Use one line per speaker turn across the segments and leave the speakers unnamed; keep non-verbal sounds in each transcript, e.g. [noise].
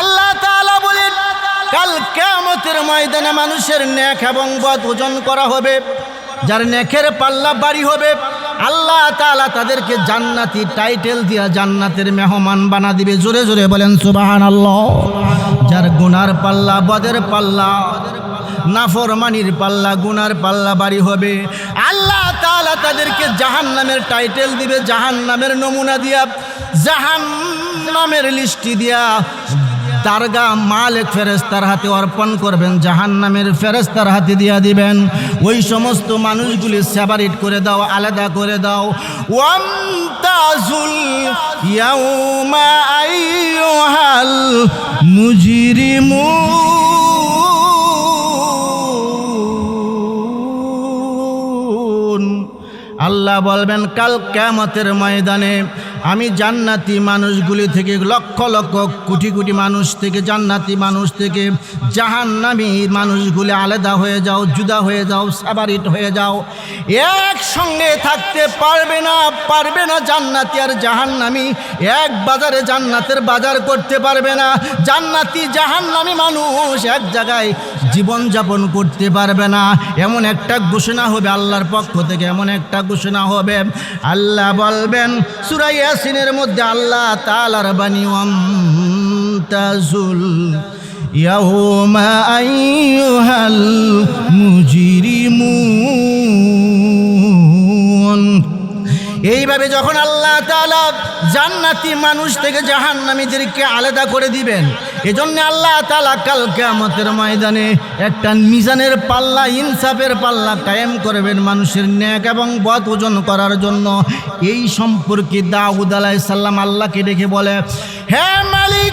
আল্লাহ তাআলা বলেন, কাল কিয়ামতের ময়দানে মানুষের নেক এবং বদ ওজন করা হবে। যার নেকের পাল্লা বাড়ি হবে, আল্লাহ তাআলা তাদেরকে জান্নাতি টাইটেল দিয়া জান্নাতের মেহমান বানা দিবে। জোরে জোরে বলেন সুবাহান আল্লাহ যার গুনার পাল্লা, বদের পাল্লা, নাফরমানির পাল্লা, গুনার পাল্লা বাড়ি হবে, আল্লাহ তাআলা তাদেরকে জাহান্নামের টাইটেল দিবে, জাহান্নামের নমুনা দিয়া, জাহান্নামের লিস্টি দিয়া দারগা মালিক ফেরেস্তার হাতে অর্পণ করবেন জাহান নামের ফেরেস্তার হাতে দিয়া দিবেন। ওই সমস্ত মানুষগুলি সেপারেট করে দাও, আলাদা করে দাও। ওয়ামতাজুল ইয়াউমা আইয়ুহাল মুজরিমুন আল্লাহ বলবেন, কাল কেমতের ময়দানে আমি জান্নাতি মানুষগুলি থেকে, লক্ষ লক্ষ কোটি কোটি মানুষ থেকে, জান্নাতি মানুষ থেকে জাহান্নামী মানুষগুলি আলাদা হয়ে যাও, জুদা হয়ে যাও সাবারিট হয়ে যাও। একসঙ্গে থাকতে পারবে না পারবে না জান্নাতি আর জাহান্নামী। এক বাজারে জান্নাতের বাজার করতে পারবে না। জান্নাতি, জাহান্নামী মানুষ এক জায়গায় জীবনযাপন করতে পারবে না। এমন একটা ঘোষণা হবে আল্লাহর পক্ষ থেকে, এমন একটা ঘোষণা হবে। আল্লাহ বলবেন, সুরাই ইয়াসিনের মধ্যে আল্লাহ তালার বাণী তাজুল ইয়াহুমা আইয়ুহাল মুজরিমুন। এইভাবে যখন আল্লাহ জান্নাতি মানুষ থেকে জাহান্নামীদেরকে আলাদা করে দিবেন এজন্য আল্লাহ তাআলা কাল কিয়ামতের ময়দানে একটা মিজানের পাল্লা, ইনসাফের পাল্লা কায়েম করবেন মানুষের ন্যাক এবং বদ ওজন করার জন্য। এই সম্পর্কে দাউদ আলাইহিস সালাম আল্লাহকে ডেকে বলে, হে মালিক,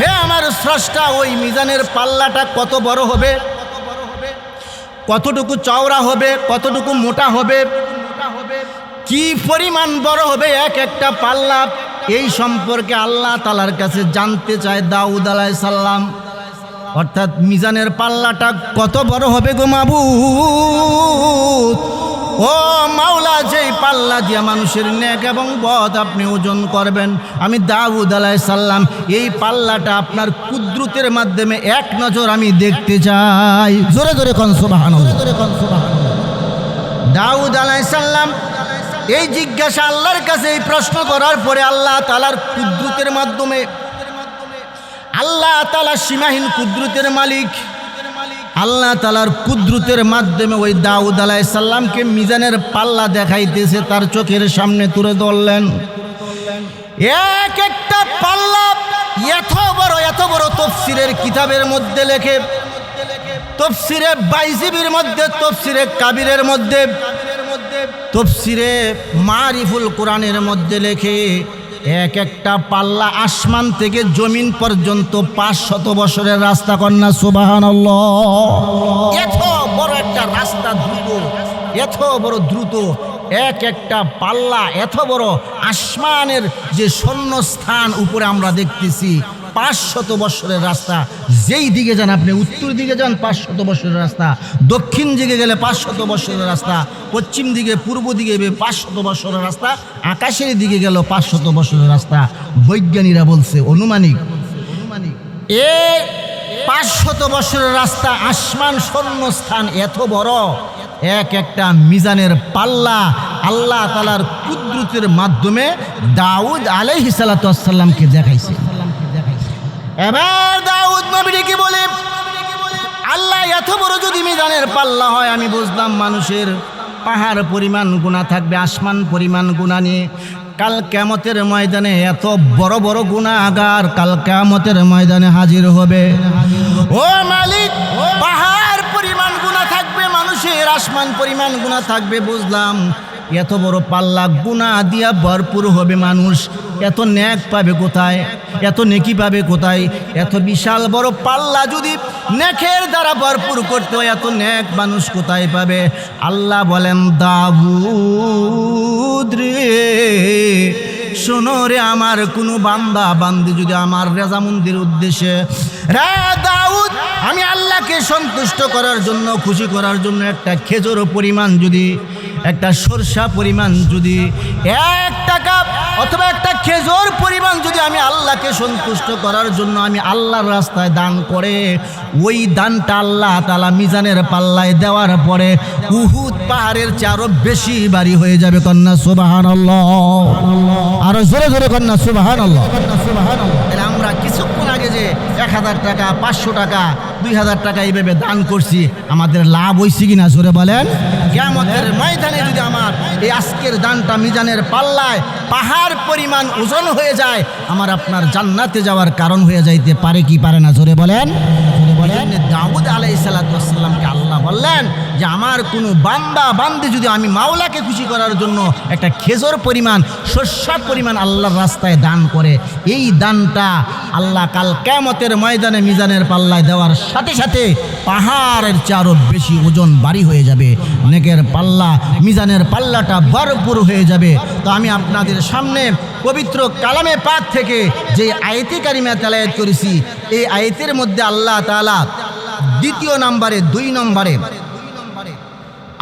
হে আমার স্রষ্টা, ওই মিজানের পাল্লাটা কত বড় হবে? কতটুকু চওড়া হবে? কতটুকু মোটা হবে? কি পরিমাণ বড় হবে? এক একটা পাল্লা এই সম্পর্কে আল্লাহ তালার কাছে জানতে চায় দাউদ আলাই সাল্লাম অর্থাৎ মিজানের পাল্লাটা কত বড় হবে গো মাবু ও মাওলা, যেই পাল্লা দিয়া মানুষের নেক এবং বধ আপনি ওজন করবেন, আমি দাউদ আলাই সাল্লাম এই পাল্লাটা আপনার কুদ্রুতের মাধ্যমে এক নজর আমি দেখতে চাই। জোরে জোরে কনসোবাহান জোরে কনসোবাহান দাউদ আলাই সাল্লাম এই জিজ্ঞাসা আল্লাহর কাছে, এই প্রশ্ন করার পরে আল্লাহ তালার কুদ্রুতের মাধ্যমে, আল্লাহ তালা সীমাহীন কুদ্রুতের মালিক, আল্লাহ তালার কুদ্রুতের মাধ্যমে ওই দাউদ আলাই সাল্লামকে মিজানের পাল্লা দেখাইতেছে, তার চোখের সামনে তুলে ধরলেন। এক একটা পাল্লা এত বড় এত বড় তফসিরের কিতাবের মধ্যে লেখে, তফসিরে বাইজিবির মধ্যে, তফসিরে কাবিরের মধ্যে তফসিরে মারিফুল কোরআনের মধ্যে লেখে, এক একটা পাল্লা আসমান থেকে জমিন পর্যন্ত পাঁচ শত বছরের রাস্তা কন্যা সুবাহান এত বড় একটা রাস্তা দ্রুত, এত বড় দ্রুত, এক একটা পাল্লা এত বড় আসমানের যে শূন্যস্থান উপরে আমরা দেখতেছি পাঁচশত বছরের রাস্তা। যেই দিকে যান আপনি, উত্তর দিকে যান, পাঁচশত বছরের রাস্তা। দক্ষিণ দিকে গেলে পাঁচশত বছরের রাস্তা। পশ্চিম দিকে, পূর্ব দিকে পাঁচশত বছরের রাস্তা। আকাশের দিকে গেল পাঁচশত বছরের রাস্তা। বৈজ্ঞানিকরা বলছে, অনুমানিক। এ পাঁচশত বছরের রাস্তা, আসমান স্থান এত বড়। এক একটা মিজানের পাল্লা আল্লাহ তালার কুদ্রুতের মাধ্যমে দাউদ আলাইহি সালাতামকে দেখাইছে। এবার দাউদ নবীরে কি বলে? আল্লাহ এত বড় যদি মিজানের পাল্লা হয়, আমি বুঝলাম মানুষের পাহাড় পরিমাণ গুণা থাকবে, আসমান পরিমাণ গুণা নিয়ে। কাল কেমতের ময়দানে এত বড় বড় গুণা আগার কাল কেমতের ময়দানে হাজির হবে। ও মালিক, পাহাড় পরিমাণ গুণা থাকবে, মানুষের আসমান পরিমাণ গুণা থাকবে, বুঝলাম। এত বড় পাল্লা গুণা দিয়া ভরপুর হবে মানুষ। এত ন্যাক পাবে কোথায়? এত নেকি পাবে কোথায়? এত বিশাল বড় পাল্লা যদি নেকের দ্বারা ভরপুর করতে হয়, এত ন্যাক মানুষ কোথায় পাবে? আল্লাহ বলেন দাবুদ রে, শোনো রে আমার, কোনো বান্দা, বান্দি যদি আমার রেজামন্দির উদ্দেশ্যে, রে দাউদ, আমি আল্লাহকে সন্তুষ্ট করার জন্য, খুশি করার জন্য একটা খেজুর পরিমাণ যদি একটা সরষা পরিমাণ যদি এক টাকা অথবা একটা খেজুর পরিমাণ যদি আমি আল্লাহকে সন্তুষ্ট করার জন্য আমি আল্লাহর রাস্তায় দান করে, ওই দানটা আল্লাহ তালা মিজানের পাল্লায় দেওয়ার পরে উহুদ পাহাড়ের চেয়ে বেশি বাড়ি হয়ে যাবে কন্যা সুবাহান আরও জোরে জোরে কন্যা সুবাহান আমরা কিছুক্ষণ আগে যে এক হাজার টাকা, পাঁচশো টাকা, দুই হাজার টাকা এইভাবে দান করছি, আমাদের লাভ হয়েছে কিনা জোরে বলেন? কেমতের ময়দানে যদি আমার এই আজকের দানটা মিজানের পাল্লায় পাহাড় পরিমাণ ওজন হয়ে যায়, আমার আপনার জান্নাতে যাওয়ার কারণ হয়ে যাইতে পারে কি পারে না? জোরে বলেন। বলেন, দাউদ আলাই সাল্লাতামকে আল্লাহ বললেন যে, আমার কোনো বান্দা, বান্দি যদি আমি মাওলাকে খুশি করার জন্য একটা খেজর পরিমাণ শস্য পরিমাণ আল্লাহর রাস্তায় দান করে, এই দানটা আল্লাহ কাল কেমতের ময়দানে মিজানের পাল্লায় দেওয়ার সাথে সাথে পাহাড়ের চারও বেশি ওজন বাড়ি হয়ে যাবে, নেকের পাল্লা, মিজানের পাল্লাটা ভরপুর হয়ে যাবে। তো আমি আপনাদের সামনে পবিত্র কালামে পাক থেকে যে আয়তি কারিমা তেলায়াত করেছি, এই আয়তের মধ্যে আল্লাহ তাআলা দ্বিতীয় নাম্বারে, দুই নম্বরে।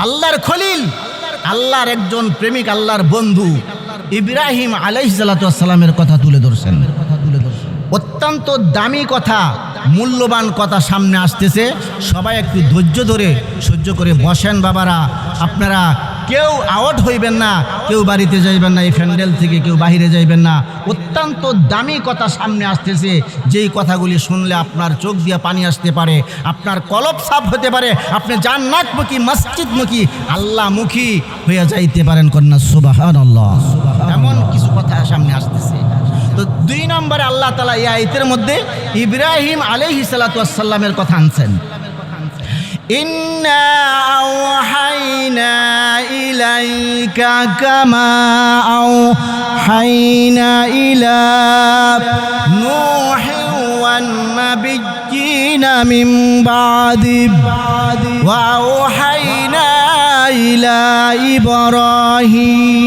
আল্লাহর খলিল, আল্লাহর একজন প্রেমিক, আল্লাহর বন্ধু ইব্রাহিম আলাইসালামের কথা তুলে ধরছেন। অত্যন্ত দামি কথা, মূল্যবান কথা সামনে আসতেছে। সবাই একটু ধৈর্য ধরে, সহ্য করে বসেন বাবারা। আপনারা কেউ আউট হইবেন না, কেউ বাড়িতে যাইবেন না, এই প্যান্ডেল থেকে কেউ বাহিরে যাইবেন না। অত্যন্ত দামি কথা সামনে আসতেছে। যেই কথাগুলি শুনলে আপনার চোখ দিয়ে পানি আসতে পারে, আপনার কলপ সাফ হতে পারে, আপনি জান্নাতমুখী, মসজিদমুখী, আল্লাহমুখী হয়ে যাইতে পারেন কন্যা সুবাহান এমন কিছু কথা সামনে আসতেছে। তো দুই নম্বরে আল্লাহ তালা এই আয়তের মধ্যে ইব্রাহিম আলহি সালাতামের কথা আনছেন। إنا أوحينا إليك كما أوحينا إلى نوح والنبيين من بعد وأوحينا إلى إبراهيم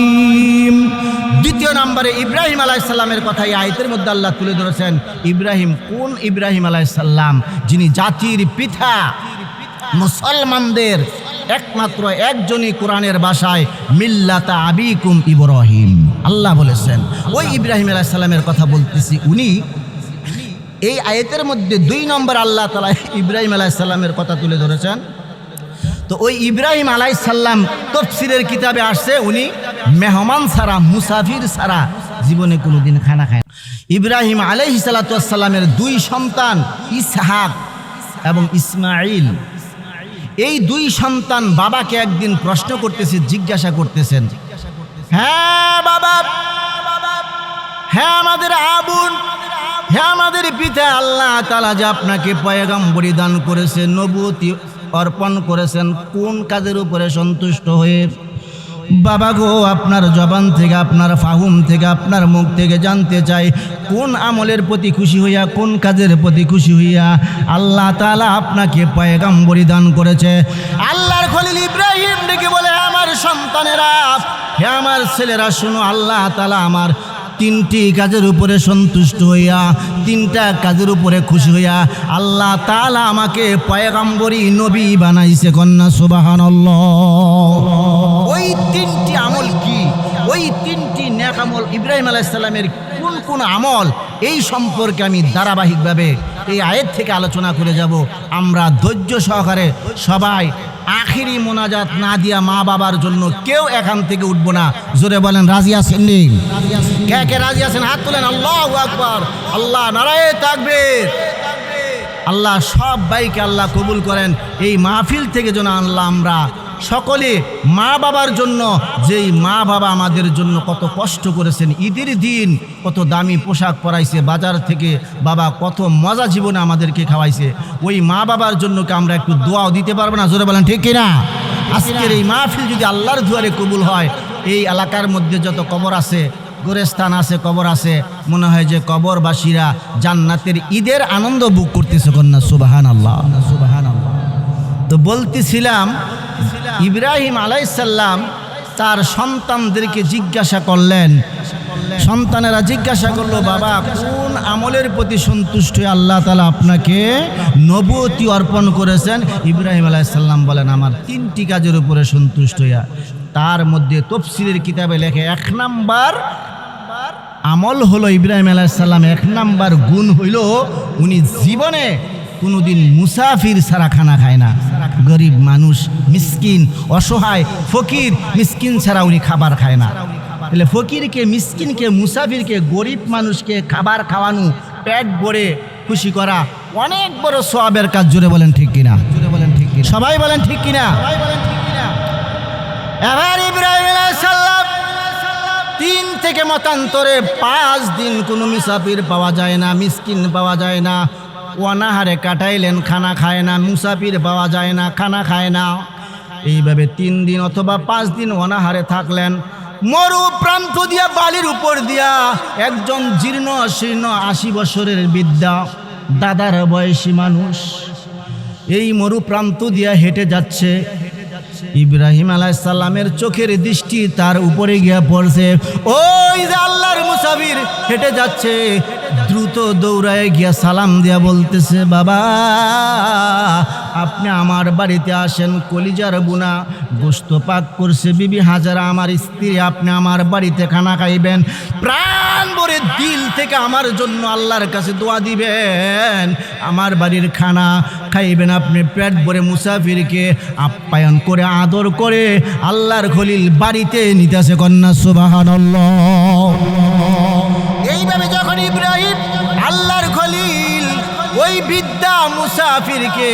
দ্বিতীয় নম্বরে ইব্রাহিম আলাইসাল্লামের কথা এই আয়তের মধ্যে আল্লাহ তুলে ধরেছেন ইব্রাহিম কোন ইব্রাহিম আলাইসাল্লাম যিনি জাতির পিতা মুসলমানদের একমাত্র একজনই কোরআনের বাসায় মিল্লাতা আবিকুম ইব্রাহিম। আল্লাহ বলেছেন, ওই ইব্রাহিম আলাইসাল্লামের কথা বলতেছি উনি। এই আয়তের মধ্যে দুই নম্বর আল্লাহ তালা ইব্রাহিম আলাইসাল্লামের কথা তুলে ধরেছেন। তো ওই ইব্রাহিম আলাইসাল্লাম তফসিরের কিতাবে আসছে, উনি মেহমান সারা মুসাফির সারা জীবনে কোনোদিন খানা খায়। ইব্রাহিম আলাইহি সালাতামের দুই সন্তান, ইসহাক এবং ইসমাইল এই দুই সন্তান বাবাকে একদিন প্রশ্ন করতেছে, জিজ্ঞাসা করতেছেন। হ্যাঁ বাবা। হ্যাঁ আমাদের আবুন হ্যাঁ আমাদের পিতা আল্লাহ তালা যে আপনাকে পয়গাম দান করেছে নবতী অর্পণ করেছেন, কোন কাজের উপরে সন্তুষ্ট হয়ে বাবা গো, আপনার জবান থেকে, আপনার ফাহুম থেকে, আপনার মুখ থেকে জানতে চাই, কোন আমলের প্রতি খুশি হইয়া, কোন কাজের প্রতি খুশি হইয়া আল্লাহ তালা আপনাকে পয়গম্বরী দান করেছে। আল্লাহর খলিল ইব্রাহিম ডেকে বলে আমার সন্তানেরা, হে আমার ছেলেরা, শুনো, আল্লাহ তালা আমার তিনটি কাজের উপরে সন্তুষ্ট হইয়া, তিনটা কাজের উপরে খুশি হইয়া আল্লাহ তালা আমাকে পয়গাম্বরী নবী বানাইছে কন্যা সুবাহান ওই তিনটি আমল কি? ওই তিনটি ন্যাক আমল ইব্রাহিম আলাইসাল্লামের কোন কোন আমল? এই সম্পর্কে আমি ধারাবাহিকভাবে এই আয়ের থেকে আলোচনা করে যাব। আমরা ধৈর্য সহকারে সবাই আখিরি মোনাজাত না দিয়া মা বাবার জন্য কেউ এখান থেকে উঠবো না। জোরে বলেন, রাজি আছেন নি? কে কে রাজি আছেন? হাত তোলেন, আল্লাহ আকবর। আল্লাহ নারায় থাকবে আল্লাহ সব বাইকে আল্লাহ কবুল করেন। এই মাহফিল থেকে যেন আল্লাহ আমরা। সকলে মা বাবার জন্য, যেই মা বাবা আমাদের জন্য কত কষ্ট করেছেন, ঈদের দিন কত দামি পোশাক পরাইছে, বাজার থেকে বাবা কত মজা জীবনে আমাদেরকে খাওয়াইছে, ওই মা বাবার জন্য কি আমরা একটু দোয়াও দিতে পারব না? জোরে বলেন, ঠিক কিনা আজকের এই মাহফিল যদি আল্লাহর দুয়ারে কবুল হয়, এই এলাকার মধ্যে যত কবর আছে, গোরেস্থান আছে, কবর আছে, মনে হয় যে কবরবাসীরা জান্নাতের ঈদের আনন্দ বুক করতেছে কন্যা সুবাহান আল্লাহ সুবাহান আল্লাহ তো বলতেছিলাম ইব্রাহিম আলাইসাল্লাম তার সন্তানদেরকে জিজ্ঞাসা করলেন। সন্তানেরা জিজ্ঞাসা করল, বাবা, কোন আমলের প্রতি সন্তুষ্ট হয়ে আল্লাহ তালা আপনাকে নবতী অর্পণ করেছেন? ইব্রাহিম আলাইসাল্লাম বলেন, আমার তিনটি কাজের উপরে সন্তুষ্ট হইয়া তার মধ্যে তফসিলের কিতাবে লেখে, এক নাম্বার আমল হলো ইব্রাহিম আলাইসাল্লাম এক নাম্বার গুণ হইল উনি জীবনে কোনোদিন মুসাফির ছাড়া খানা খায় না। গরিব মানুষ, মিসকিন, অসহায়, ফকির, মিসকিন ছাড়া উনি খাবার খায় না। তাহলে ফকিরকে, মিসকিনকে, মুসাফিরকে, গরিব মানুষকে খাবার খাওয়ানো, পেট ভরে খুশি করা অনেক বড় সোয়াবের কাজ জুড়ে বলেন ঠিক কিনা? জুড়ে বলেন ঠিক কিনা? সবাই বলেন ঠিক কিনা? এবার ইব্রাহিম তিন থেকে মতান্তরে পাঁচ দিন কোনো মুসাফির পাওয়া যায় না, মিসকিন পাওয়া যায় না অনাহারে কাটাইলেন, খানা খায় না, মুসাফির পাওয়া যায় না, খানা খায় না। এইভাবে তিন দিন অথবা পাঁচ দিন অনাহারে থাকলেন। মরু প্রান্ত দিয়া বালির উপর দিয়া একজন জীর্ণ শীর্ণ আশি বছরের বিদ্যা দাদার বয়সী মানুষ। এই মরু প্রান্ত দিয়া হেঁটে যাচ্ছে। ইব্রাহিম আলাইসাল্লামের চোখের দৃষ্টি তার উপরে গিয়া পড়ছে। ওই যে আল্লাহর মুসাফির হেঁটে যাচ্ছে। দ্রুত দৌড়ায় গিয়া সালাম দিয়া বলতেছে, বাবা, আপনি আমার বাড়িতে আসেন, কলিজার বুনা, গোস্ত পাক করছে, বিবি হাজারা, আমার স্ত্রী, আপনি আমার বাড়িতে খানা খাইবেন। প্রাণ ভরে দিল থেকে আমার জন্য আল্লাহর কাছে দোয়া দিবেন। আমার বাড়ির খানা খাইবেন আপনি, পেট ভরে মুসাফিরকে আপ্যায়ন করে, আদর করে, আল্লাহর খলিল বাড়িতে নিতেছে কন্যা সুবাহান বিদ্যা মুসাফিরকে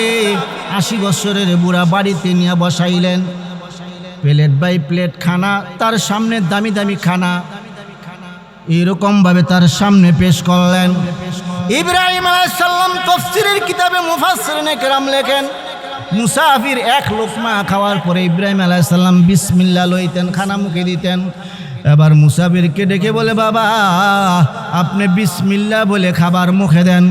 আশি বছরের বুড়া বাড়িতে নিয়ে বসাইলেন। প্লেট বাই প্লেট খানা, তার সামনে দামি দামি খানা। এরকম ভাবে তার সামনে পেশ করলেন। ইব্রাহিম আলাইসাল্লাম তফসিরের কিতাবে মুফাসসিরিনে কেরাম লেখেন, মুসাফির এক লোকমা খাওয়ার পরে ইব্রাহিম আলাইসাল্লাম বিসমিল্লা লইতেন, খানা মুখে দিতেন। এবার মুসাফিরকে ডেকে বলে, বাবা, আপনি বিসমিল্লা বলে খাবার মুখে দেন।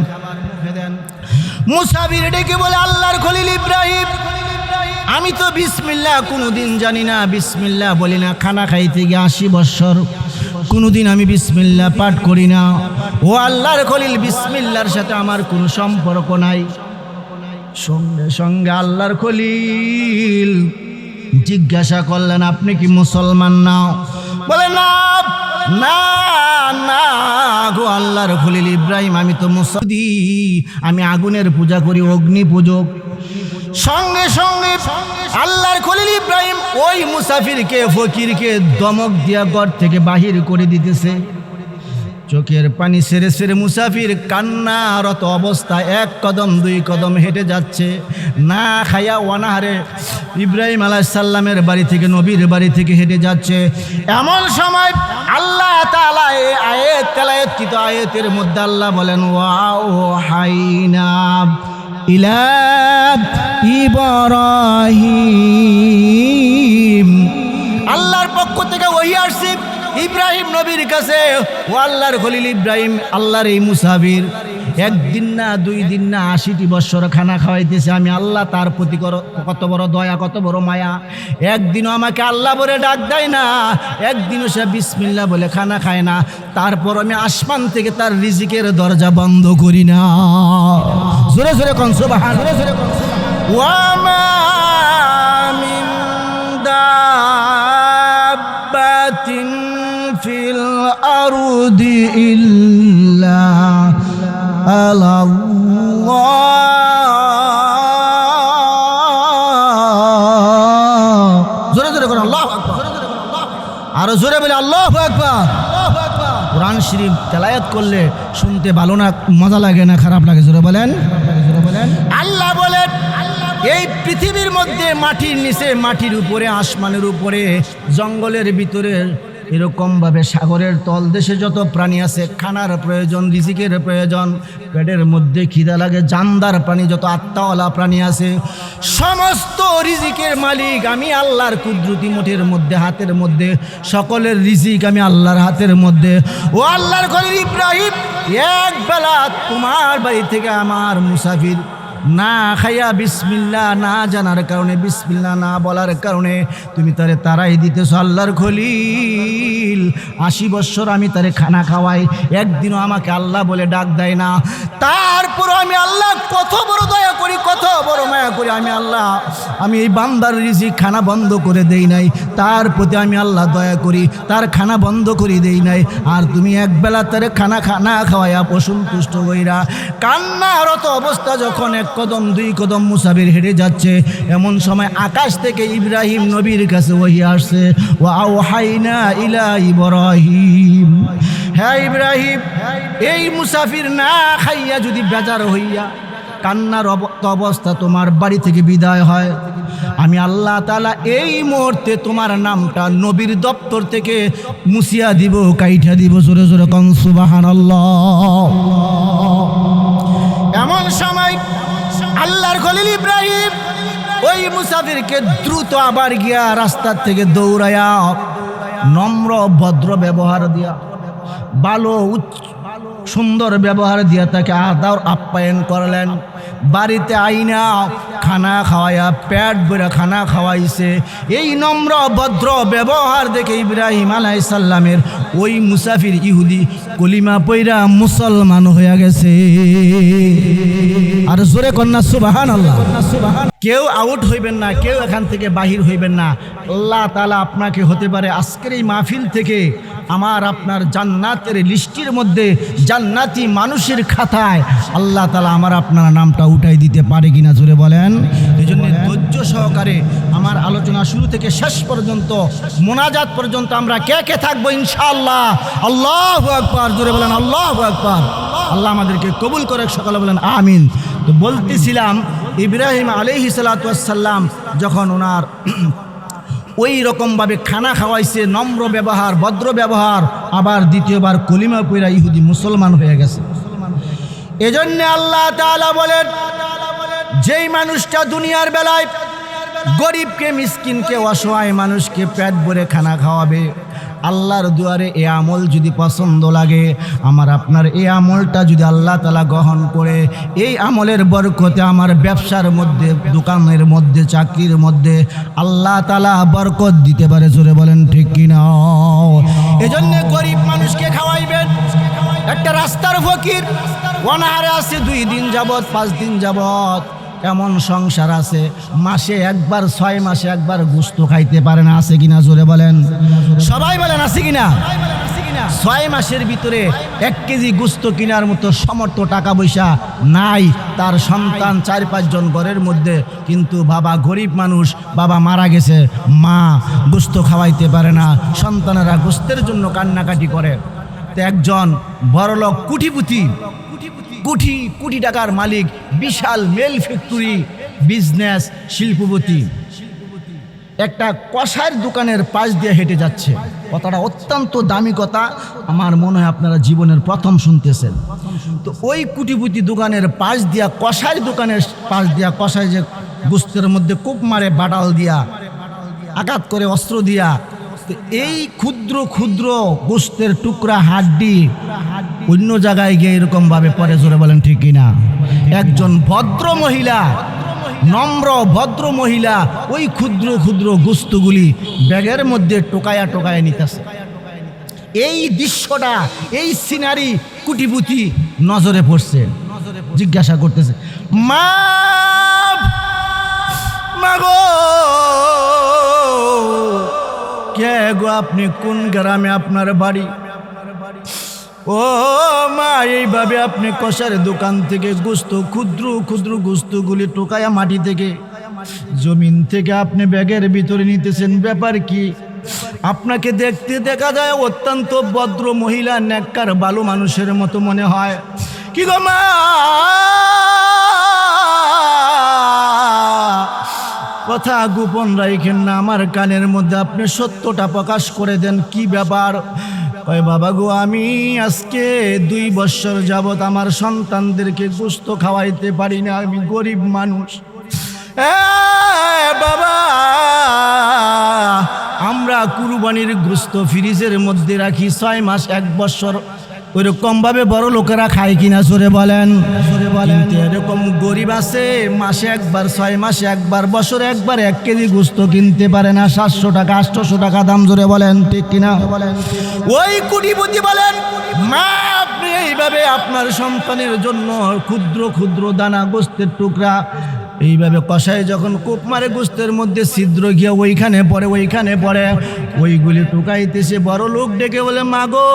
মুসাফির ডেকে বলে, আল্লাহর খলিল ইব্রাহিম। আমি তো বিসমিল্লা কোনোদিন জানি না বিসমিল্লা বলি না, খানা খাইতে গিয়ে আশি বৎসর। কোনোদিন আমি বিসমিল্লা পাঠ করি না। ও আল্লাহর খলিল বিসমিল্লার সাথে আমার কোনো সম্পর্ক নাই। সঙ্গে সঙ্গে আল্লাহর খলিল জিজ্ঞাসা করলেন, আপনি কি মুসলমান না? বলে, না না। আল্লাহর খলিল ইব্রাহিম, আমি তো মুসদি আমি আগুনের পূজা করি, অগ্নি পূজক সঙ্গে সঙ্গে আল্লাহর খলিল ইব্রাহিম ওই মুসাফিরকে, ফকিরকে দমক দিয়া ঘর থেকে বাহির করে দিতেছে। চোখের পানি সেরে সেরে মুসাফির কান্নারত অবস্থা। এক কদম, দুই কদম হেঁটে যাচ্ছে। না খায়া ওয়ানাহারে ইব্রাহিম আলাইসাল্লামের বাড়ি থেকে, নবীর বাড়ি থেকে হেঁটে যাচ্ছে। এমন সময় আল্লাহ আয়েতের মধ্যে আল্লাহ বলেন, ওয়াও হাইনা ইলা ইব্রাহিম। ইব্রাহিম নবীর কাছে, ও আল্লাহর খলিল ইব্রাহিম, আল্লাহর এই মুসাফির, একদিন না, দুই দিন না, আশিটি বৎসর খানা খাওয়াইতেছে। আমি আল্লাহ তার প্রতি কত বড় দয়া, কত বড় মায়া। একদিনও আমাকে আল্লাহ বলে ডাক দেয় না, একদিনও সে বিসমিল্লা বলে খানা খায় না। তারপর আমি আসমান থেকে তার রিজিকের দরজা বন্ধ করি না। জোরে জোরে কনসো বাহান জোরে জোরে ওয়ামা আরদি ইল্লা আল্লাহ জোরে জোরে আরও জোরে বলে, আল্লাহ কোরআন শরীফ তেলায়াত করলে শুনতে ভালো না, মজা লাগে না, খারাপ লাগে, জোরে বলেন। আল্লাহ বলেন, এই পৃথিবীর মধ্যে মাটির নিচে, মাটির উপরে, আসমানের উপরে, জঙ্গলের ভিতরে এরকমভাবে সাগরের তলদেশে যত প্রাণী আছে, খানার প্রয়োজন, রিজিকের প্রয়োজন, পেটের মধ্যে খিদা লাগে, জানদার প্রাণী যত আত্মাওয়ালা প্রাণী আছে, সমস্ত রিজিকের মালিক আমি আল্লাহর কুদরতি মুঠের মধ্যে, হাতের মধ্যে, সকলের রিজিক আমি আল্লাহর হাতের মধ্যে। ও আল্লাহর খলিল ইব্রাহিম, এক বেলা তোমার বাড়ি থেকে আমার মুসাফির না খাইয়া বিসমিল্লা না জানার কারণে বিসমিল্লা না বলার কারণে তুমি তারে তারাই দিতেছ আল্লাহর খলিল। আশি বৎসর আমি তারে খানা খাওয়াই, একদিনও আমাকে আল্লাহ বলে ডাক দেয় না। তারপর আমি আল্লাহ কত বড় দয়া করি, কত বড় মায়া করি, আমি আল্লাহ, আমি এই বান্দার রিজিক খানা বন্ধ করে দেই নাই। তার প্রতি আমি আল্লাহ দয়া করি, তার খানা বন্ধ করে দেই নাই। আর তুমি একবেলা তার খানা খানা খাওয়াইয়া অসন্তুষ্ট হইরা। কান্নারত অবস্থা যখন এক কদম, দুই কদম মুসাফির হেঁটে যাচ্ছে। এমন সময় আকাশ থেকে ইব্রাহিম নবীর কাছে ওহি আসছে। ও আও হাইনা ইলা ইব্রাহিম। হ্যাঁ ইব্রাহিম, এই মুসাফির না খাইয়া যদি বেজার হইয়া কান্নার অব- অবস্থা তোমার বাড়ি থেকে বিদায় হয়। আমি আল্লাহ তালা এই মুহূর্তে তোমার নামটা নবীর দপ্তর থেকে মুসিয়া দিব, কাইঠা দিব, জোরে জোরে কন সুবাহান এমন সময় আল্লাহর খলিল ইব্রাহিম। ওই মুসাফিরকে দ্রুত আবার গিয়া রাস্তার থেকে দৌড়ায়া নম্র, ভদ্র ব্যবহার দিয়া, ভালো, উচ্চ, সুন্দর ব্যবহার দিয়া তাকে আদার আপ্যায়ন করলেন। বাড়িতে আইনা, খানা খাওয়াইয়া প্যাট ভরে খানা খাওয়াইছে। এই নম্র, ভদ্র ব্যবহার দেখে ইব্রাহিম আলাই সাল্লামের ওই মুসাফির ইহুদি কলিমা পৈরা মুসলমান হয়ে গেছে। আর জোরে কন্যা সুবাহান আল্লাহ কেউ আউট হইবেন না, কেউ এখান থেকে বাহির হইবেন না। আল্লাহ তালা আপনাকে হতে পারে আজকের এই মাহফিল থেকে আমার আপনার জান্নাতের লিস্টির মধ্যে জান্নাতি মানুষের খাতায় আল্লাহ তালা আমার আপনার নামটা উঠাই দিতে পারে কিনা জোরে বলেন। এই জন্য ধৈর্য সহকারে আমার আলোচনা শুরু থেকে শেষ পর্যন্ত, মোনাজাত পর্যন্ত আমরা কে কে থাকব ইনশাআল্লাহ? আল্লাহ আকবার, জোরে বলেন আল্লাহ আকবার। আল্লাহ আমাদেরকে কবুল করে সকালে বলেন আমিন। তো বলতেছিলাম, ইব্রাহিম আলহি সাল্লাম যখন ওনার [clears throat] ওই রকমভাবে খানা খাওয়াইছে, নম্র ব্যবহার, ভদ্র ব্যবহার, আবার দ্বিতীয়বার কলিমা পইরা ইহুদি মুসলমান হয়ে গেছে। এজন্য আল্লাহ তাআলা বলেন, যেই মানুষটা দুনিয়ার বেলায় গরিবকে, মিসকিনকে, অসহায় মানুষকে পেট ভরে খানা খাওয়াবে, আল্লাহর দুয়ারে এ আমল যদি পছন্দ লাগে, আমার আপনার এই আমলটা যদি আল্লাহ তালা গ্রহণ করে, এই আমলের বরকতে আমার ব্যবসার মধ্যে, দোকানের মধ্যে, চাকরির মধ্যে আল্লাহ তালা বরকত দিতে পারে, জোরে বলেন ঠিক কিনা? এজন্য গরিব মানুষকে খাওয়াইবেন একটা রাস্তার ফকির। অনাহারে আছে দুই দিন যাবৎ, পাঁচ দিন যাবৎ। এমন সংসার আছে? মাসে একবার, ছয় মাসে একবার গুস্ত খাইতে পারে না, আছে কিনা জোরে বলেন? সবাই বলেন, আছে কিনা? ছয় মাসের ভিতরে এক কেজি গুস্ত কেনার মতো সমর্থ টাকা পয়সা নাই। তার সন্তান চার পাঁচজন ঘরের মধ্যে, কিন্তু বাবা গরিব মানুষ, বাবা মারা গেছে, মা গুস্ত খাওয়াইতে পারে না। সন্তানেরা গুস্তের জন্য কান্নাকাটি করে। তো একজন বড়লোক কুটিপুতি। কোটি কোটি টাকার মালিক, বিশাল মেল ফ্যাক্টরি, বিজনেস শিল্পপতি। একটা কষার দোকানের পাশ দিয়ে হেঁটে যাচ্ছে। কথাটা অত্যন্ত দামি কথা, আমার মনে হয় আপনারা জীবনের প্রথম শুনতেছেন। তো ওই কুটিপুতি দোকানের পাশ দিয়া কষার দোকানের পাশ দিয়া, কষায় যে গুস্তের মধ্যে কূপ মারে, বাটাল দিয়া, আঘাত করে, অস্ত্র দিয়া এই ক্ষুদ্র ক্ষুদ্র গোস্তের টুকরা হাড্ডি অন্য জায়গায় গিয়ে এরকম ভাবে পরে জোরে বলেন ঠিক কিনা? একজন ভদ্র মহিলা, নম্র ভদ্র মহিলা, ওই ক্ষুদ্র ক্ষুদ্র গোস্তগুলি ব্যাগের মধ্যে টোকায়া টোকায়া নিতেছে। এই দৃশ্যটা, এই সিনারি কুটিপুতি নজরে পড়ছে, জিজ্ঞাসা করতেছে মা মাগো কে গো আপনি? কোন গ্রামে আপনার বাড়ি? ও মা, এইভাবে আপনি কষার দোকান থেকে গুস্ত, ক্ষুদ্র ক্ষুদ্র গুস্তগুলি টোকায়া মাটি থেকে, জমিন থেকে আপনি ব্যাগের ভিতরে নিতেছেন। ব্যাপার কি? আপনাকে দেখতে দেখা যায় অত্যন্ত ভদ্র মহিলা নেককার ভালো মানুষের মতো মনে হয়। কি গো মা? কথা গোপন রাইখেন না, আমার কানের মধ্যে আপনি সত্যটা প্রকাশ করে দেন, কি ব্যাপার? ওই বাবা গো, আমি আজকে দুই বছর যাবত আমার সন্তানদেরকে গুস্ত খাওয়াইতে পারি না, আমি গরিব মানুষ। বাবা, আমরা কুরবানির গুস্ত ফ্রিজের মধ্যে রাখি, ছয় মাস, এক বছর। ওইরকম ভাবে বড় লোকেরা খায় কিনা সরে বলেন। সরে বলেন এরকম গরিব আছে মাসে একবার ছয় মাসে একবার বছরে একবার এক কেজি গুস্ত কিনতে পারে না সাতশো টাকা আটশোশো টাকা দাম জোরে বলেন ঠিক কিনা? বলেন ওই কুটিপতি বলেন মা আপনি এইভাবে আপনার সন্তানের জন্য ক্ষুদ্র ক্ষুদ্র দানা গোস্তের টুকরা এইভাবে কষায় যখন কূপ মারে গোস্তের মধ্যে ছিদ্র গিয়ে ওইখানে পড়ে ওইখানে পড়ে। ওইগুলি টুকাইতেছে, বড় লোক ডেকে বলে, মাগো,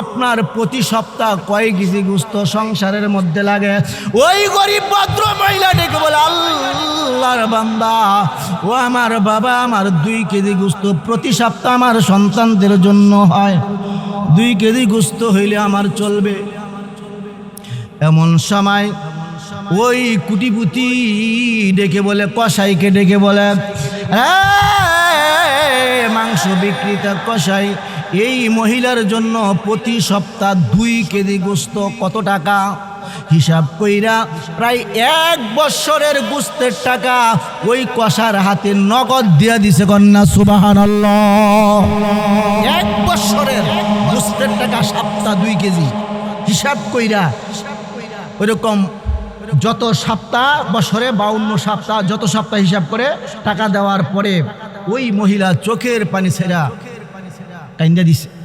আপনার প্রতি সপ্তাহ কয় কেজি গুস্ত সংসারের মধ্যে লাগে? ওই গরিব ভদ্র মহিলা ডেকে বলে, আল্লাহর বান্দা, ও আমার বাবা আমার দুই কেজি গুস্ত প্রতি সপ্তাহ আমার সন্তানদের জন্য হয়। দুই কেজি গুস্ত হইলে আমার চলবে। এমন সময় ওই কুটিপুতি ডেকে বলে, কসাইকে ডেকে বলে "এই মাংস বিক্রেতা কসাই, এই মহিলার জন্য প্রতি সপ্তাহ দুই কেজি গোস্ত কত টাকা? হিসাব কইরা প্রায় এক বৎসরের গুস্তের টাকা ওই কষার হাতে নগদ দিয়া দিছে কন্যা সুবাহান এক বৎসরের গুস্তের টাকা সপ্তাহ দুই কেজি। হিসাব কইরা। ওইরকম যত সপ্তাহ, বছরে বাউন্ন সপ্তাহ, যত সপ্তাহ হিসাব করে টাকা দেওয়ার পরে ওই মহিলা চোখের পানি ছেড়া কাইন্দা দিছে।